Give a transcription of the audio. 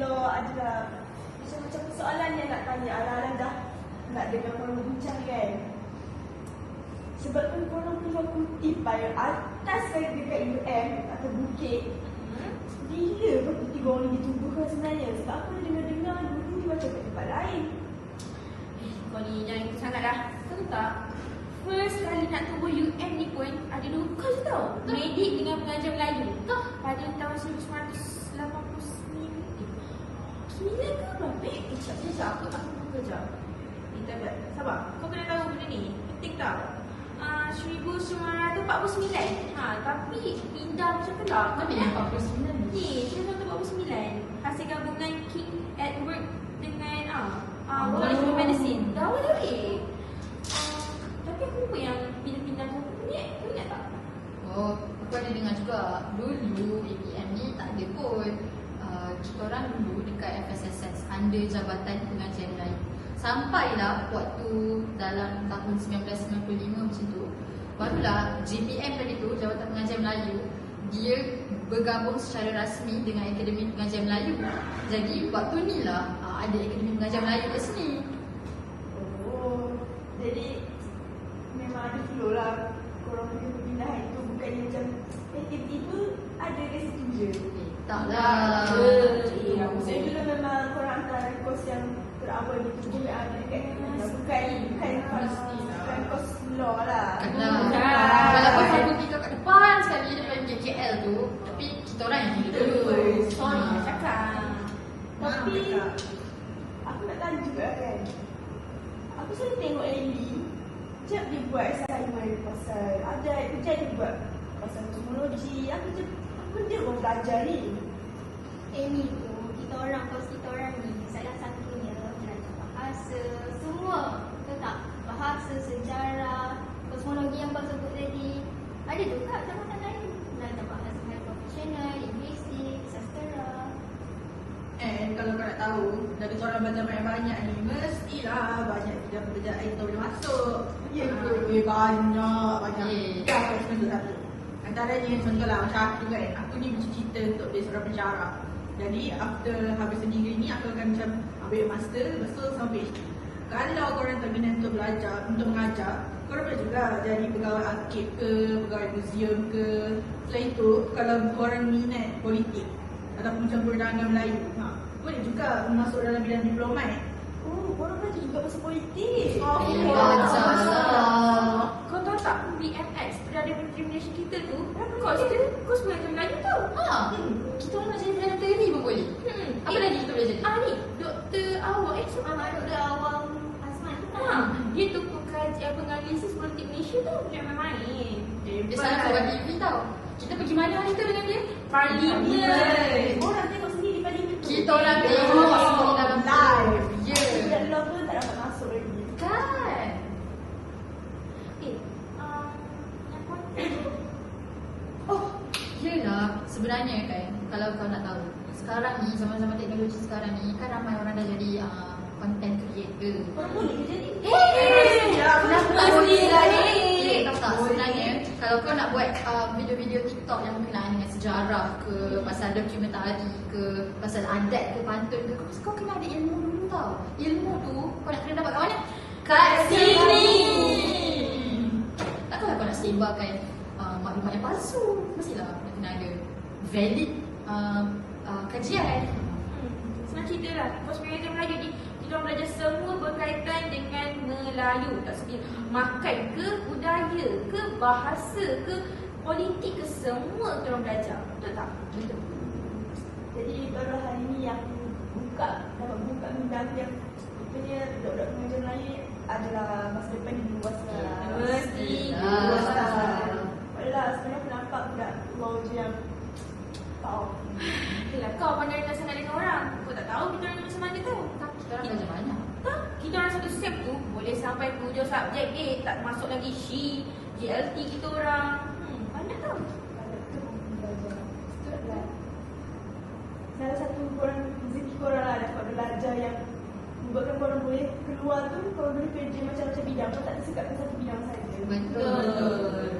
Bila ada macam-macam persoalan yang nak tanya Alang-alang dah nak dengar korang bincang kan Sebab kan korang keluar kutip pada atas kan dekat UM atau bukit Gila kau tiga orang ni dituduhkan sebenarnya Sebab aku dah dengar-dengar dulu ni macam kat tempat lain Eh, Kau ni jangan ikut sangat dah. Tahu tak? First kali nak tubuh UM ni pun ada dua kes tau. Medik dengan pengajar Melayu. Tah pada tahun 1989. Gila ke berapa? Eh, sekejap, sekejap. Aku aku buka sekejap. Eh, tak ada. Sabar. Kau kena tahu benda ni. Penting tau. Uh, 1949 ha, Tapi pindah macam tu lah Tapi yang 49 Ni, 1949 Hasil gabungan King Edward dengan ah ah Oh. College of Medicine. Dah awal dah weh. Ah, Tapi aku lupa yang pindah-pindah tu. Ni, kau ingat tak? Oh, aku ada dengar juga dulu APM ni tak ada pun uh, kita orang dulu dekat FSSS under Jabatan Pengajian Melayu. Sampailah waktu dalam tahun 1995 macam tu Barulah JPM tadi tu Jabatan Pengajian Melayu Dia bergabung secara rasmi dengan Akademi Pengajian Melayu. Jadi waktu ni lah uh, ada Akademi Pengajian Melayu kat sini. Oh, jadi memang ada flow lah. Korang punya perpindahan itu bukannya macam aktiviti tu ada je. Eh, tak lah Saya dulu memang korang antara kos yang terawal je yang ada dekat bukan bukan kos bukan kos law lah. Bukan. lah Walaupun fakulti kau kat depan sekali daripada KKL tu Tapi kita orang yang gila dulu Sorry, cakap. Tapi aku nak tanya juga kan. Aku selalu tengok Ellie Setiap dia buat assignment pasal ada kerja dia buat pasal kosmologi. Aku je apa dia orang belajar ni? Amy tu, kita orang, kos kita orang ni salah satunya belajar bahasa, semua. Betul tak? Bahasa, sejarah, kosmologi yang kau sebut tadi. Ada juga jabatan lain. Belajar bahasa high professional, linguistik, sastera. And kalau kau nak tahu, dari korang belajar banyak-banyak ni, mestilah banyak bidang pekerjaan yang kau boleh masuk. Ya ke? Ah, eh, banyak, banyak. Eh. Ya, aku rasa satu. Antaranya contohlah macam aku kan, aku ni bercita-cita untuk jadi seorang pensyarah. Jadi after habis degree ni, aku akan macam ambil master, lepas tu sampai PhD. Kalau korang tak minat untuk belajar, untuk mengajar, korang boleh juga jadi pegawai arkib ke, pegawai museum ke. Selain itu, kalau korang minat politik ataupun campur perdagangan Melayu, ha, boleh juga masuk dalam bidang diplomat. Oh, korang belajar juga pasal politik. Oh, Eh, ya. lah Kau tahu tak BMX Perdana Menteri Malaysia kita tu Kos dia Kos pengajar Melayu tau Ha, kita orang nak jadi Perdana Menteri pun boleh hmm. Apa lagi kita boleh jadi? Ah ni Doktor Awang Eh siapa Ah, Dr. Awang Azman Ha, kan? dia tu pengkajian penganalisis politik Malaysia tu Jangan main-main Dia salah sebab TV tau Kita pergi mana hari tu dengan dia? Parlimen Orang tengok sendiri di parlimen. Kita orang tengok sendiri dalam live. Ya Yang law pun tak dapat masuk lagi. Kan Eh um, Yang konten Oh, yelah sebenarnya kan kalau kau nak tahu sekarang ni zaman-zaman teknologi sekarang ni kan ramai orang dah jadi uh, content creator. Korang boleh ke jadi? Hey, kenapa lah ni? Okay, tahu tak sebenarnya kalau kau nak buat uh, video-video TikTok yang berkenaan dengan sejarah ke, pasal dokumentari ke, pasal adat ke, pantun ke, kau, kau kena ada ilmu dulu tau. Ilmu tu kau nak kena dapat kat mana? Kat sini. Takkanlah kau nak sebarkan uh, maklumat yang palsu. Mestilah kena ada valid uh, uh, kajian. Hmm, Senang cerita lah Kos Melayu ni Kita orang belajar semua berkaitan dengan Melayu Tak seperti makan ke, budaya ke, bahasa ke, politik ke Semua kita orang belajar Betul tak? Betul. Jadi baru hari ni yang buka dapat buka minda aku yang rupanya budak-budak pengajar Melayu adalah masa depan yang luas lah. Mesti Luas lah. Ah. Padahal sebenarnya aku nampak budak je yang Wow. Yelah kau pandai dengan sangat dengan orang Kau tak tahu kita orang macam mana tu Tapi kita orang belajar banyak. Tak, kita orang satu sem tu Boleh sampai hujung subjek A Tak masuk lagi SHE, GLT kita orang hmm, Banyak tau lah. Salah satu korang rezeki korang lah dapat belajar yang membuatkan korang boleh keluar tu korang boleh kerja macam-macam bidang kau tak tersekatkan satu bidang saja. Betul. Betul.